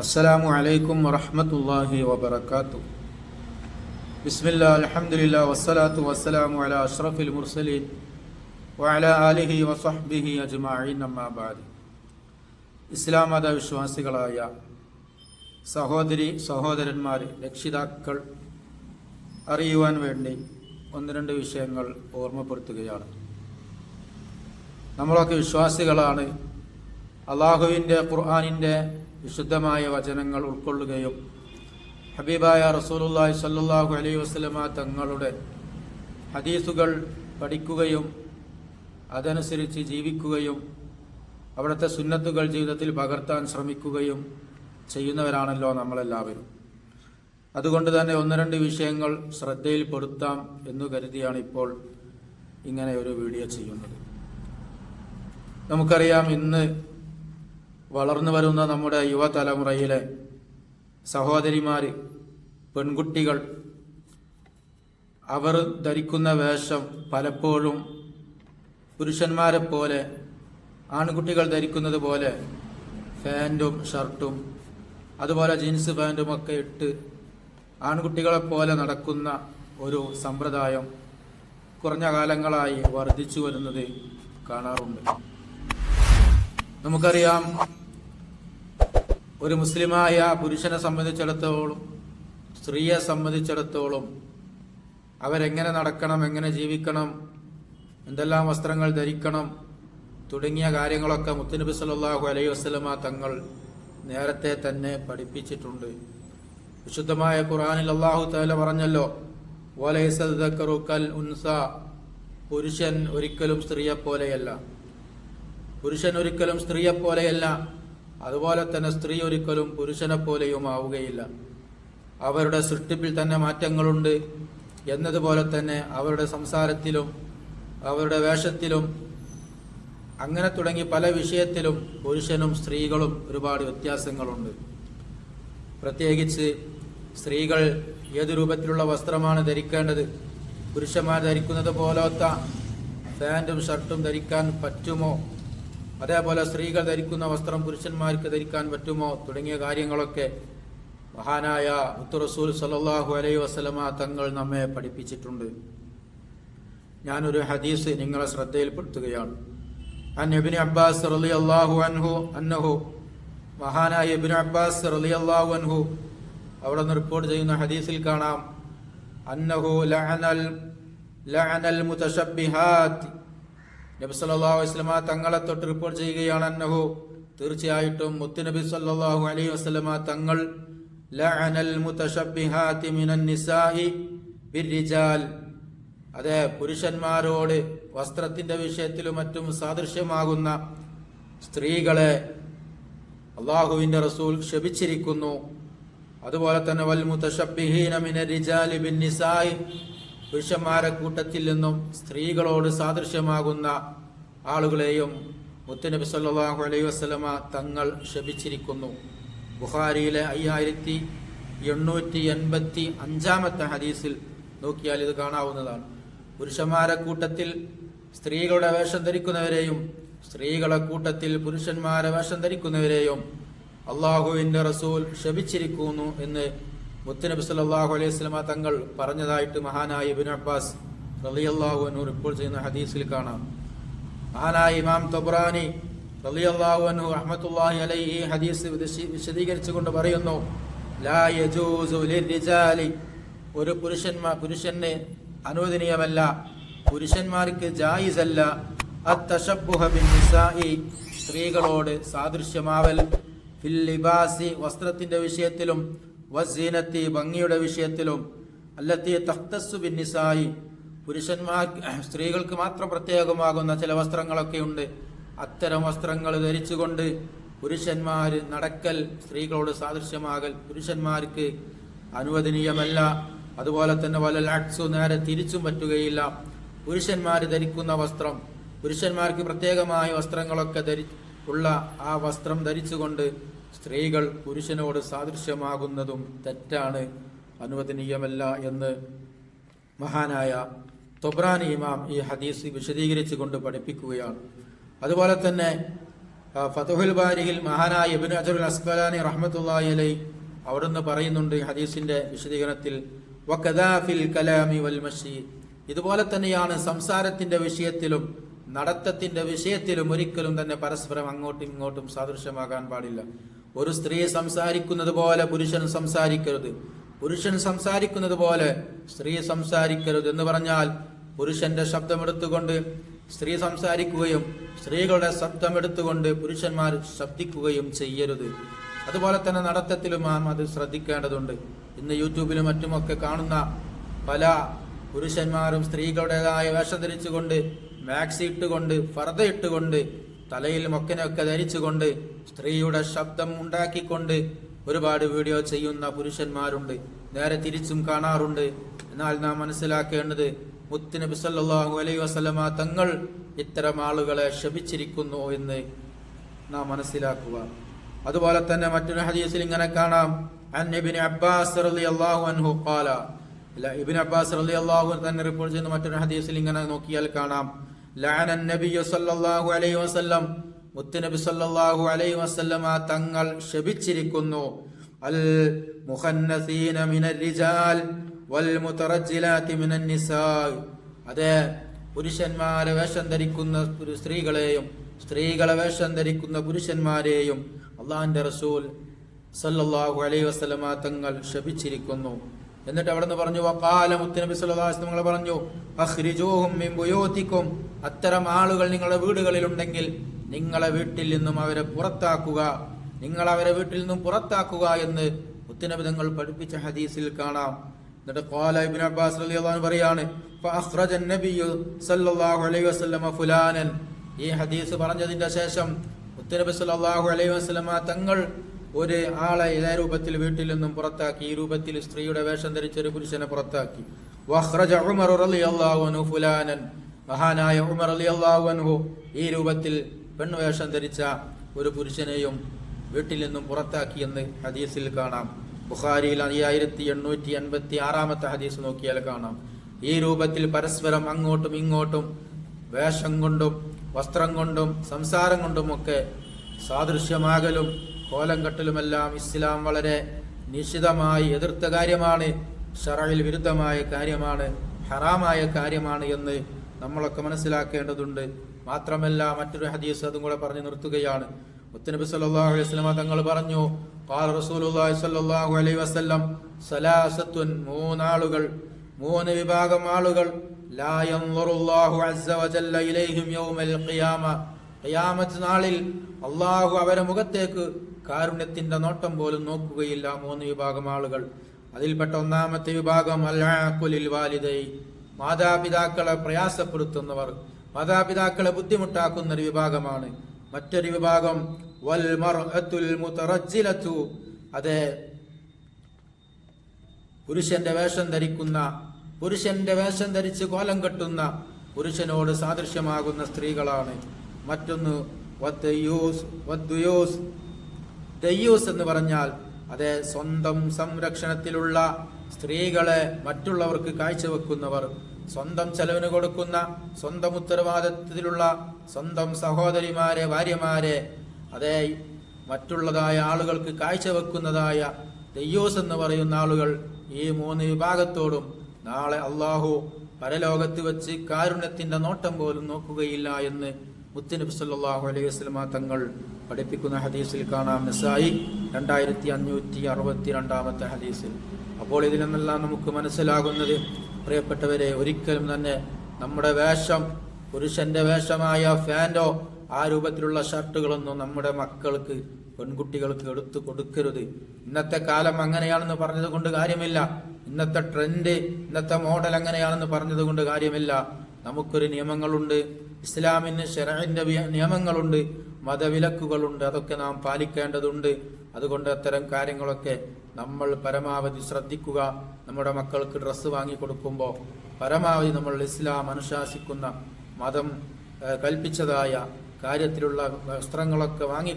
അസ്സലാമു അലൈക്കും വറഹമത്തല്ലാഹി വബർക്കാത്തു ബിസ്മില്ല അലഹമുല്ല വസ്സലാത്തു വസ്സലാമു അല അഷ്റഫിൽ മുർസലീൻ വഅല ആലിഹി വസഹ്ബിഹി അജ്മഈൻ. അമ്മാബാദ് ഇസ്ലാം മത വിശ്വാസികളായ സഹോദരി സഹോദരന്മാർ രക്ഷിതാക്കൾ അറിയുവാൻ വേണ്ടി ഒന്ന് രണ്ട് വിഷയങ്ങൾ ഓർമ്മപ്പെടുത്തുകയാണ്. നമ്മളൊക്കെ വിശ്വാസികളാണ്. അള്ളാഹുവിന്റെ ഖുർആാനിന്റെ വിശുദ്ധമായ വചനങ്ങൾ ഉൾക്കൊള്ളുകയും ഹബീബായ റസൂലുല്ലാഹി സല്ലാഹു അലൈഹി വസ്ലമ തങ്ങളുടെ ഹദീസുകൾ പഠിക്കുകയും അതനുസരിച്ച് ജീവിക്കുകയും അവിടുത്തെ സുന്നത്തുകൾ ജീവിതത്തിൽ പകർത്താൻ ശ്രമിക്കുകയും ചെയ്യുന്നവരാണല്ലോ നമ്മളെല്ലാവരും. അതുകൊണ്ട് തന്നെ ഒന്ന് രണ്ട് വിഷയങ്ങൾ ശ്രദ്ധയിൽപ്പെടുത്താം എന്നു കരുതിയാണ് ഇപ്പോൾ ഇങ്ങനെ ഒരു വീഡിയോ ചെയ്യുന്നത്. നമുക്കറിയാം ഇന്ന് വളർന്നു വരുന്ന നമ്മുടെ യുവതലമുറയിലെ സഹോദരിമാർ പെൺകുട്ടികൾ അവർ ധരിക്കുന്ന വേഷം പലപ്പോഴും പുരുഷന്മാരെ പോലെ ആൺകുട്ടികൾ ധരിക്കുന്നത് പോലെ ഫാന്റും ഷർട്ടും അതുപോലെ ജീൻസ് പാന്റും ഒക്കെ ഇട്ട് ആൺകുട്ടികളെ പോലെ നടക്കുന്ന ഒരു സമ്പ്രദായം കുറഞ്ഞ കാലങ്ങളായി വർദ്ധിച്ചു വരുന്നത് കാണാറുണ്ട്. നമുക്കറിയാം ഒരു മുസ്ലിമായ പുരുഷനെ സംബന്ധിച്ചിടത്തോളം സ്ത്രീയെ സംബന്ധിച്ചിടത്തോളം അവരെങ്ങനെ നടക്കണം എങ്ങനെ ജീവിക്കണം എന്തെല്ലാം വസ്ത്രങ്ങൾ ധരിക്കണം തുടങ്ങിയ കാര്യങ്ങളൊക്കെ മുത്തുനബി സല്ലാഹു അലൈഹി വസ്ലമ തങ്ങൾ നേരത്തെ തന്നെ പഠിപ്പിച്ചിട്ടുണ്ട്. വിശുദ്ധമായ ഖുറാനിൽ അള്ളാഹു തല പറഞ്ഞല്ലോ കൽ ഉൻസ. പുരുഷൻ ഒരിക്കലും സ്ത്രീയെ പോലെയല്ല പുരുഷൻ ഒരിക്കലും സ്ത്രീയെ പോലെയല്ല അതുപോലെ തന്നെ സ്ത്രീ ഒരിക്കലും പുരുഷനെ പോലെയും ആവുകയില്ല. അവരുടെ സൃഷ്ടിപ്പിൽ തന്നെ മാറ്റങ്ങളുണ്ട് എന്നതുപോലെ തന്നെ അവരുടെ സംസാരത്തിലും അവരുടെ വേഷത്തിലും അങ്ങനെ തുടങ്ങി പല വിഷയത്തിലും പുരുഷനും സ്ത്രീകളും ഒരുപാട് വ്യത്യാസങ്ങളുണ്ട്. പ്രത്യേകിച്ച് സ്ത്രീകൾ ഏത് രൂപത്തിലുള്ള വസ്ത്രമാണ് ധരിക്കേണ്ടത്? പുരുഷന്മാർ ധരിക്കുന്നത് പോലത്തെ പാന്റും ഷർട്ടും ധരിക്കാൻ പറ്റുമോ? അതേപോലെ സ്ത്രീകൾ ധരിക്കുന്ന വസ്ത്രം പുരുഷന്മാർക്ക് ധരിക്കാൻ പറ്റുമോ? തുടങ്ങിയ കാര്യങ്ങളൊക്കെ മഹാനായ മുത്തുറസൂൽ സലല്ലാഹു അലൈ വസ്ലമ തങ്ങൾ നമ്മെ പഠിപ്പിച്ചിട്ടുണ്ട്. ഞാനൊരു ഹദീസ് നിങ്ങളെ ശ്രദ്ധയിൽപ്പെടുത്തുകയാണ്. അൻ അബ്ബാസ് റലി അള്ളാഹു അൻഹു അന്നഹു മഹാനായ എബിൻ അബ്ബാസ് റലി അള്ളാഹു അൻഹു അവിടെ നിന്ന് റിപ്പോർട്ട് ചെയ്യുന്ന ഹദീസിൽ കാണാം. അന്നഹു ലഅനൽ ലഅനൽ മുതശബ്ബിഹാത്ത് നബി സല്ലല്ലാഹു അലൈഹി വസല്ലമ തങ്ങളെ തൊട്ട് റിപ്പോർട്ട് ചെയ്യുകയാണ് അന്നഹു. തീർച്ചയായിട്ടും മുത്തുനബി സല്ലല്ലാഹു അലൈഹി വസല്ലമ തങ്ങൾ അതെ പുരുഷന്മാരോട് വസ്ത്രത്തിന്റെ വിഷയത്തിലും മറ്റും സാദൃശ്യമാകുന്ന സ്ത്രീകളെ അള്ളാഹുവിന്റെ റസൂൽ ക്ഷപിച്ചിരിക്കുന്നു അതുപോലെ തന്നെ വൽ മുതശബ്ബിഹീന മിന റിജാലി ബിൻ നിസായി പുരുഷന്മാരെ കൂട്ടത്തിൽ നിന്നും സ്ത്രീകളോട് സാദൃശ്യമാകുന്ന ആളുകളെയും മുത്തനബി സല്ലാഹു അലൈഹി വസ്ലമ തങ്ങൾ ശപിച്ചിരിക്കുന്നു ബുഹാരിയിലെ അയ്യായിരത്തി എണ്ണൂറ്റി എൺപത്തി അഞ്ചാമത്തെ ഹദീസിൽ നോക്കിയാൽ ഇത് കാണാവുന്നതാണ്. പുരുഷന്മാരെ കൂട്ടത്തിൽ സ്ത്രീകളുടെ വേഷം ധരിക്കുന്നവരെയും സ്ത്രീകളെ കൂട്ടത്തിൽ പുരുഷന്മാരെ വേഷം ധരിക്കുന്നവരെയും അള്ളാഹുവിന്റെ റസൂൽ ശപിച്ചിരിക്കുന്നു എന്ന് മുത്തനബി സല്ലാഹു അലൈഹി സ്വലമ തങ്ങൾ പറഞ്ഞതായിട്ട് മഹാനായ ഇബിൻ അബ്ബാസ് റലിയല്ലാഹു അനു റിപ്പോർട്ട് ചെയ്യുന്ന ഹദീസിൽ കാണാം. മഹാനായ ഇമാം തൊബ്രാനി റലിയല്ലാഹു അനു അഹമ്മത്തുല്ലാഹി അലൈ ഈ ഹദീസ് വിശദീകരിച്ചുകൊണ്ട് പറയുന്നു ലാ യജൂസു ഒരു പുരുഷന്മാർ പുരുഷന് അനുവദനീയമല്ല പുരുഷന്മാർക്ക് ജായിസല്ല സ്ത്രീകളോട് സാദൃശ്യമാവൽ ഫിൽ ലിബാസി വസ്ത്രത്തിന്റെ വിഷയത്തിലും വസീനത്തി ഭംഗിയുടെ വിഷയത്തിലും അല്ലത്തി തഖ്തസ്സു ബിന്നിസായി നിസായി പുരുഷന്മാർ സ്ത്രീകൾക്ക് മാത്രം പ്രത്യേകമാകുന്ന ചില വസ്ത്രങ്ങളൊക്കെ ഉണ്ട്. അത്തരം വസ്ത്രങ്ങൾ ധരിച്ചുകൊണ്ട് പുരുഷന്മാർ നടക്കൽ സ്ത്രീകളോട് സാദൃശ്യമാകൽ പുരുഷന്മാർക്ക് അനുവദനീയമല്ല. അതുപോലെ തന്നെ വല്ല ലാക്സു നേരെ തിരിച്ചും പറ്റുകയില്ല. പുരുഷന്മാർ ധരിക്കുന്ന വസ്ത്രം പുരുഷന്മാർക്ക് പ്രത്യേകമായ വസ്ത്രങ്ങളൊക്കെ ധരി ഉള്ള ആ വസ്ത്രം ധരിച്ചുകൊണ്ട് സ്ത്രീകൾ പുരുഷനോട് സാദൃശ്യമാകുന്നതും തെറ്റാണ് അനുവദനീയമല്ല എന്ന് മഹാനായ തൊബ്രാനി ഇമാം ഈ ഹദീസ് വിശദീകരിച്ചു കൊണ്ട് പഠിപ്പിക്കുകയാണ്. അതുപോലെ തന്നെ ഫതഹുൽ ബാരിഹിൽ മഹാനായ ഇബിൻ അജറുൽ അസ്കലാനി റഹ്മത്തുള്ളാഹി അലൈ അവിടുന്ന് പറയുന്നുണ്ട് ഹദീസിന്റെ വിശദീകരണത്തിൽ വകദാ ഫിൽ കലാമി വൽ ഇതുപോലെ തന്നെയാണ് സംസാരത്തിന്റെ വിഷയത്തിലും നടത്തത്തിന്റെ വിഷയത്തിലും ഒരിക്കലും തന്നെ പരസ്പരം അങ്ങോട്ടും ഇങ്ങോട്ടും സാദൃശ്യമാകാൻ പാടില്ല. ഒരു സ്ത്രീ സംസാരിക്കുന്നത് പോലെ പുരുഷൻ സംസാരിക്കരുത്. പുരുഷൻ സംസാരിക്കുന്നത് പോലെ സ്ത്രീ സംസാരിക്കരുത് എന്ന് പറഞ്ഞാൽ പുരുഷന്റെ ശബ്ദമെടുത്തുകൊണ്ട് സ്ത്രീ സംസാരിക്കുകയും സ്ത്രീകളുടെ ശബ്ദമെടുത്തുകൊണ്ട് പുരുഷന്മാർ ശബ്ദിക്കുകയും ചെയ്യരുത്. അതുപോലെ തന്നെ നടത്തത്തിലും നാം അത് ശ്രദ്ധിക്കേണ്ടതുണ്ട്. ഇന്ന് യൂട്യൂബിലും മറ്റുമൊക്കെ കാണുന്ന പല പുരുഷന്മാരും സ്ത്രീകളുടേതായ വേഷം ധരിച്ചുകൊണ്ട് മാക്സി ഇട്ടുകൊണ്ട് ഫർദ ഇട്ടുകൊണ്ട് തലയിൽ മൊക്കനൊക്കെ ധരിച്ചുകൊണ്ട് സ്ത്രീയുടെ ശബ്ദം ഉണ്ടാക്കിക്കൊണ്ട് ഒരുപാട് വീഡിയോ ചെയ്യുന്ന പുരുഷന്മാരുണ്ട്. നേരെ തിരിച്ചും കാണാറുണ്ട്. എന്നാൽ നാം മനസ്സിലാക്കേണ്ടത് മുത്തുനബി സല്ലല്ലാഹു അലൈ വസല്ലമ തങ്ങൾ ഇത്തരം ആളുകളെ ശപിച്ചിരിക്കുന്നു എന്ന് നാം മനസ്സിലാക്കുക. അതുപോലെ തന്നെ മറ്റൊരു ഹദീസിൽ ഇങ്ങനെ കാണാം. ഇബ്നു അബ്ബാസ് റളിയല്ലാഹു അൻഹു അബ്ബാസ് അൻഹു തന്നെ റിപ്പോർട്ട് ചെയ്യുന്ന മറ്റൊരു ഹദീസിൽ ഇങ്ങനെ നോക്കിയാൽ കാണാം. ലഅന നബിയു സല്ലല്ലാഹു അലൈഹി വസല്ലം. മുത്തുനബി സല്ലല്ലാഹു അലൈഹി വസല്ലമ തങ്ങൾ ശപിച്ചിരിക്കുന്നു. അൽ മുഹന്നസീന മിനർ റിജാൽ വൽ മുതറജ്ജിലാത്തി മിനൻ നിസാ. അതെ പുരുഷന്മാരെ വേഷം ധരിക്കുന്ന സ്ത്രീകളെയും സ്ത്രീകളെ വേഷം ധരിക്കുന്ന പുരുഷന്മാരെയും അള്ളാഹിന്റെ റസൂൽ സല്ലല്ലാഹു അലൈഹി വസല്ലമ തങ്ങൾ ശപിച്ചിരിക്കുന്നു. എന്നിട്ട് അവിടെ നിന്ന് പറഞ്ഞു വക്കാല മുത്തനബി വസല്ലം പറഞ്ഞു അഹ്രിജോഹും അത്തരം ആളുകൾ നിങ്ങളുടെ വീടുകളിലുണ്ടെങ്കിൽ നിങ്ങളെ വീട്ടിൽ നിന്നും അവരെ പുറത്താക്കുക. നിങ്ങൾ അവരെ വീട്ടിൽ നിന്നും പുറത്താക്കുക എന്ന് മുത്തനബി തങ്ങൾ പഠിപ്പിച്ച ഹദീസിൽ കാണാം. എന്നിട്ട് ഖാല ഇബ്നു അബ്ബാസ് റളിയല്ലാഹു പറയാണ് ഫഅഖ്റജ നബിയു സല്ലല്ലാഹു അലൈഹി വസല്ലമ ഫുലാനൻ. ഈ ഹദീസ് പറഞ്ഞതിന്റെ ശേഷം മുത്തനബി സല്ലല്ലാഹു അലൈഹി വസല്ലമ തങ്ങൾ ഒരു ആളെ ഇതേ രൂപത്തിൽ വീട്ടിൽ നിന്നും പുറത്താക്കി ഈ രൂപത്തിൽ സ്ത്രീയുടെ വേഷം ധരിച്ച ഒരു പുരുഷനെ പുറത്താക്കി. ഉമർ ഫുലാനൻ. മഹാനായ ഉമർ അലി അൻഹു ഈ രൂപത്തിൽ പെൺവേഷം ധരിച്ച ഒരു പുരുഷനെയും വീട്ടിൽ നിന്നും പുറത്താക്കിയെന്ന് ഹദീസിൽ കാണാം. ബുഖാരിയിൽ അയ്യായിരത്തി എണ്ണൂറ്റി എൺപത്തി ആറാമത്തെ ഹദീസ് നോക്കിയാൽ കാണാം. ഈ രൂപത്തിൽ പരസ്പരം അങ്ങോട്ടും ഇങ്ങോട്ടും വേഷം കൊണ്ടും വസ്ത്രം കൊണ്ടും സംസാരം കൊണ്ടുമൊക്കെ സാദൃശ്യമാകലും കോലം കെട്ടലുമെല്ലാം ഇസ്ലാം വളരെ നിശിതമായി എതിർത്ത കാര്യമാണ് ഷറയിൽ വിരുദ്ധമായ കാര്യമാണ് ഹറാമായ കാര്യമാണ് എന്ന് നമ്മളൊക്കെ മനസ്സിലാക്കേണ്ടതുണ്ട്. മാത്രമല്ല മറ്റൊരു ഹദീസ് അതും കൂടെ പറഞ്ഞു നിർത്തുകയാണ്. മുത്തനബി സല്ലല്ലാഹു അലൈഹി വസല്ലം തങ്ങൾ പറഞ്ഞു ഖാല റസൂലുള്ളാഹി സ്വല്ലല്ലാഹു അലൈഹി വസല്ലം സലാസത്തുൻ മൂന്നാളുകൾ മൂന്ന് വിഭാഗം ആളുകൾ ലാ അസ്സ യൗമൽ ഖിയാമ ഖിയാമത്ത് നാളിൽ അള്ളാഹു അവരെ മുഖത്തേക്ക് കാരുണ്യത്തിന്റെ നോട്ടം പോലും നോക്കുകയില്ല മൂന്ന് വിഭാഗം ആളുകൾ. അതിൽപ്പെട്ട ഒന്നാമത്തെ വിഭാഗം അല്ലാഖുലിൽ വാലിദൈ. മാതാപിതാക്കളെ പ്രയാസപ്പെടുത്തുന്നവർ മാതാപിതാക്കളെ ബുദ്ധിമുട്ടാക്കുന്ന ഒരു വിഭാഗമാണ്. മറ്റൊരു വിഭാഗം വൽ അതെ പുരുഷന്റെ വേഷം ധരിക്കുന്ന പുരുഷന്റെ വേഷം ധരിച്ച് കോലം കെട്ടുന്ന പുരുഷനോട് സാദൃശ്യമാകുന്ന സ്ത്രീകളാണ്. മറ്റൊന്ന് തെയ്യൂസ് എന്ന് പറഞ്ഞാൽ അതെ സ്വന്തം സംരക്ഷണത്തിലുള്ള സ്ത്രീകളെ മറ്റുള്ളവർക്ക് കാഴ്ചവെക്കുന്നവർ സ്വന്തം ചെലവിന് കൊടുക്കുന്ന സ്വന്തം ഉത്തരവാദിത്വത്തിലുള്ള സ്വന്തം സഹോദരിമാരെ ഭാര്യമാരെ അതേ മറ്റുള്ളതായ ആളുകൾക്ക് കാഴ്ചവെക്കുന്നതായ തെയ്യൂസ് എന്ന് പറയുന്ന ആളുകൾ ഈ മൂന്ന് വിഭാഗത്തോടും നാളെ അള്ളാഹു പരലോകത്ത് വെച്ച് കാരുണ്യത്തിന്റെ നോട്ടം പോലും നോക്കുകയില്ല എന്ന് മുത്തുനബി സല്ലാഹു അലൈഹി വസ്ലമ തങ്ങൾ പഠിപ്പിക്കുന്ന ഹദീസിൽ കാണാം നിസായി രണ്ടായിരത്തി അഞ്ഞൂറ്റി അറുപത്തി രണ്ടാമത്തെ ഹദീസിൽ. അപ്പോൾ ഇതിൽ നിന്നെല്ലാം നമുക്ക് മനസ്സിലാകുന്നത് പ്രിയപ്പെട്ടവരെ ഒരിക്കലും തന്നെ നമ്മുടെ വേഷം പുരുഷന്റെ വേഷമായ ഫാന്റോ ആ രൂപത്തിലുള്ള ഷർട്ടുകളൊന്നും നമ്മുടെ മക്കൾക്ക് പെൺകുട്ടികൾക്ക് എടുത്തു കൊടുക്കരുത്. ഇന്നത്തെ കാലം അങ്ങനെയാണെന്ന് പറഞ്ഞത് കൊണ്ട് കാര്യമില്ല. ഇന്നത്തെ ട്രെൻഡ് ഇന്നത്തെ മോഡൽ അങ്ങനെയാണെന്ന് പറഞ്ഞത് കൊണ്ട് കാര്യമില്ല. നമുക്കൊരു നിയമങ്ങളുണ്ട് ഇസ്ലാമിന് ഷെറഹിന്റെ നിയമങ്ങളുണ്ട് മതവിലക്കുകളുണ്ട് അതൊക്കെ നാം പാലിക്കേണ്ടതുണ്ട്. അതുകൊണ്ട് അത്തരം കാര്യങ്ങളൊക്കെ നമ്മൾ പരമാവധി ശ്രദ്ധിക്കുക. നമ്മുടെ മക്കൾക്ക് ഡ്രസ്സ് വാങ്ങി കൊടുക്കുമ്പോൾ പരമാവധി നമ്മൾ ഇസ്ലാം അനുശാസിക്കുന്ന മതം കൽപ്പിച്ചതായ കാര്യത്തിലുള്ള വസ്ത്രങ്ങളൊക്കെ വാങ്ങി